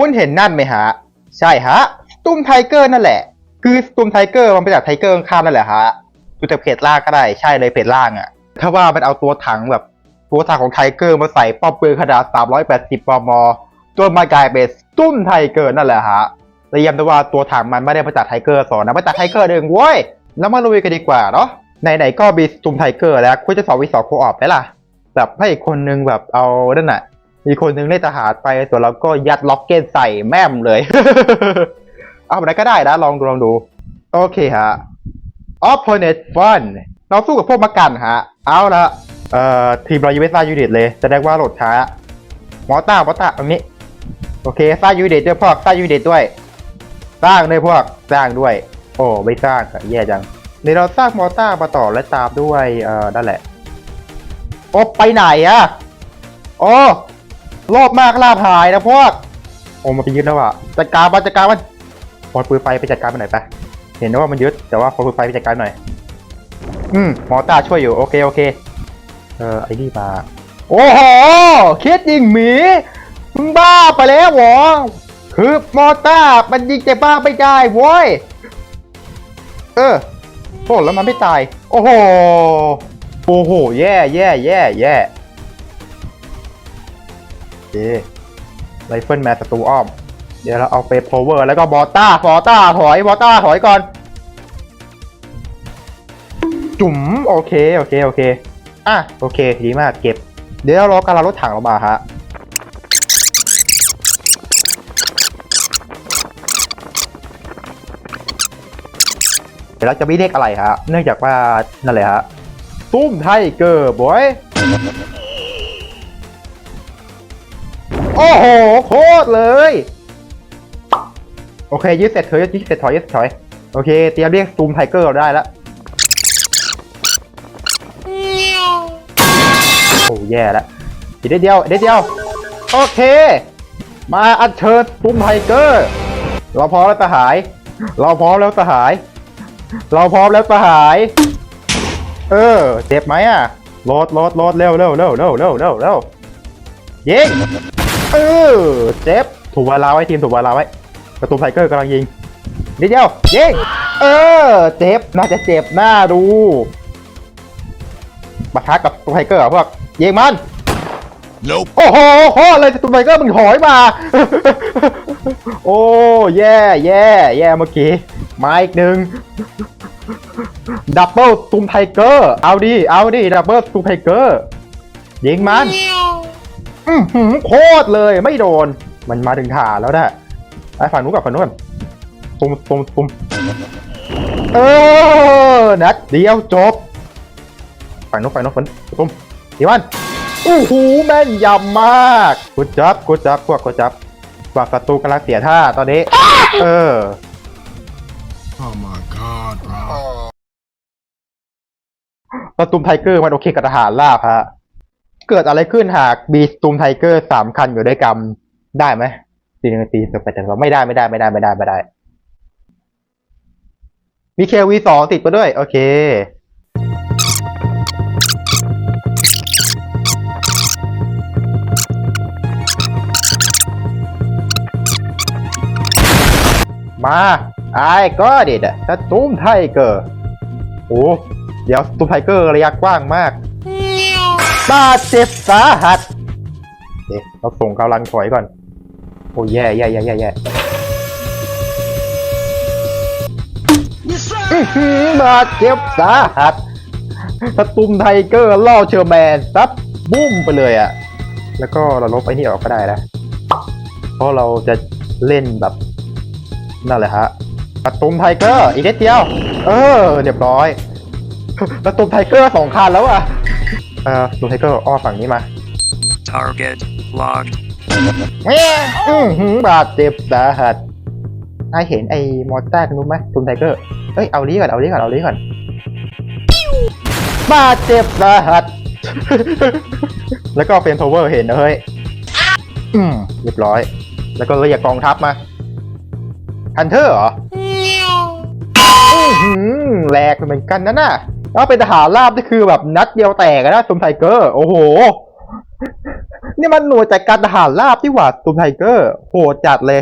คุณเห็นนั่นไหมฮะ ใช่ฮะสตูมไทเกอร์นั่นแหละ คือสตูมไทเกอร์มันไปจากไทเกอร์ข้างๆนั่นแหละฮะดูจากเพจล่างก็ได้ใช่เลยเพจล่างอะ่ะ ถ้าว่ามันเอาตัวถังแบบตัวถังของไทเกอร์มาใส่ป้อมปืนขนาด 380ปมจนมากลายเป็นสตูมไทเกอร์นั่นแหละฮะและย้ำด้วยว่าตัวถังมันไม่ได้มาจากไทเกอร์สองนะมาจากไทเกอร์เองเว้ยแล้วมาลุยกันดีกว่าเนาะไหนๆก็มีสตูมไทเกอร์แล้วคุณจะสอนวิสอโคออปไหมล่ะ แบบให้อีกคนนึงแบบเอานั่นน่ะ มีคนนึงเล่นทหารไปส่วนเราก็ยัดล็อกเก็ตใส่แม่มเลย เอาแบบไหนก็ได้นะ ลองดูลองดู โอเคฮะ opponent fun เราสู้กับพวกมักกันฮะ เอาละเอ่อทีมเรายังไม่สร้างยูนิตเลยแสดงว่าโหลดช้ามอต้ามอต้าตรงนี้โอเคสร้างยูนิตด้วยพวกสร้างยูนิตด้วย สร้างด้วยพวกสร้างด้วย โอ้ไม่สร้างอะแย่จังเดี๋ยวเราสร้างมอต้ามาต่อและตามด้วยเอ่อนั่นแหละโอ้ไปไหนอะโอ้ รอบมากลาบหายนะพวก โอ้มันไปยึดแล้วอะจัดการมันจัดการมันพอปืนไฟไปจัดการมันหน่อยไปเห็นนะว่ามันยึดแต่ว่าพอปืนไฟไปจัดการหน่อย อืมหมอตาช่วยอยู่โอเคโอเค เออไอ้นี่มา โอ้โหคิดยิงหมีมึงบ้าไปแล้วเหรอคือมอต้ามันยิงแต่บ้าไม่ได้โว้ย เออโอ้แล้วมันไม่ตาย โอ้โห โอ้โห แย่แย่แย่แย่โอ เคไรเฟิลแมนศัตรูอ้อม เดี๋ยวเราเอาเฟสโพเวอร์แล้วก็บอต้าบอต้าถอยบอต้าถอยก่อน จุ๋มโอเคโอเคโอเคอะโอเคดีมากเก็บ เดี๋ยวเรารอการรถถังเรามาฮะเดี๋ยวเราจะไม่เรียกอะไรฮะ เนื่องจากว่านั่นแหละฮะตุ้มไทเกอร์บอย โอ้โห โคตรเลย โอเคยึดเสร็จเถอะยึดเสร็จถอยยึดเสร็จถอย โอเค เตรียมเรียกตูมไทเกอร์เราได้แล้ว โอ้แย่แล้วอีกเดียวอีกเดียว โอเค มาอัญเชิญตูมไทเกอร์ เราพร้อมแล้วสหาย เราพร้อมแล้วสหาย เราพร้อมแล้วสหาย เออ เจ็บไหมอะโหลดโหลดโหลดเร็วเร็วเร็วเร็วเร็วเร็วเร็วยิง เออเจ็บถูกเวลาไว้ทีมถูกเวลาไว้ประตูไทเกอร์กำลังยิงนิดเดียวยิงเออเจ็บน่าจะเจ็บหน้าดูปะทะกับตูไทเกอร์เหรอพวกยิงมัน Nope. โอ้โหโคตรเลยตูไทเกอร์มึงถอยมา โอ้แย่แย่แย่เมื่อกี้มาอีกหนึ่งดับเบิลตูมไทเกอร์เอาดิเอาดิดับเบิลตูมไทเกอร์ยิงมัน อือหือโคตรเลยไม่โดน มันมาถึงฐานแล้วนะไอ้ฝั่งนู้นกับฝั่งนู้นตุ้มตุ้มตุ้มเออนัดเดียวจบฝั่งนู้นฝั่งนู้นฝั่งนู้นตุ้มดีวันอู้หูแม่นยำมากกูจับกูจับพวกกูจับฝั่งศัตรูกำลังเสียท่าตอนนี้ เออ Oh my god, bro. สตูมไทเกอร์มันโอเคกับทหารราบฮะ เกิดอะไรขึ้นหากมีสตูมไทเกอร์สามคันอยู่ด้วยกันได้ไหมตีหนึ่งตีสไปแต่ว่าไม่ได้ไม่ได้ไม่ได้ไม่ได้ไม่ได้ มีเควีสองติดมาด้วย โอเค มาไอ้ก็เด็ดอะสตูมไทเกอร์โอ้เดี๋ยวตูมไทเกอร์ระยะกว้างมาก บาดเจ็บสาหัสเอ๊ะเราส่งกำลังถอยก่อน โอ้แย่แย่แย่แย่แย่อื้อหือบาดเจ็บสาหัสสตุมไทเกอร์ล่อเชอร์แมนซับบุ้มไปเลยอะแล้วก็เราลบไอ้นี่ออกก็ได้นะ เพราะเราจะเล่นแบบ นั่นแหละฮะสตุมไทเกอร์อีกนิดเดียว เออ เรียบร้อยสตุมไทเกอร์สองคันแล้วอะ อ่อดูไทเกอร์อ้อฝั่งนี้มา Target locked. เฮ้ยอื้อหือบาดเจ็บสาหัสนายเห็นไอ้มอสต้ากันนู้นไหมตุนไทเกอร์เอ้ยเอาลีก่อนเอาลีก่อนเอาลีก่อนบาดเจ็บสาหัส แล้วก็เฟนโทเวอร์เห็นนะเฮ้ยอืมเรียบร้อย แล้วก็เรียกกองทัพมาฮันเตอร์เหรออื้อหือแหลกเหมือนกันนะน่ะ ถ้าเป็นทหารราบนี่คือแบบนัดเดียวแตกนะซุมไทเกอร์ โอ้โห นี่มันหน่วยจัดการทหารราบที่หว่าซุมไทเกอร์ โหดจัดเลย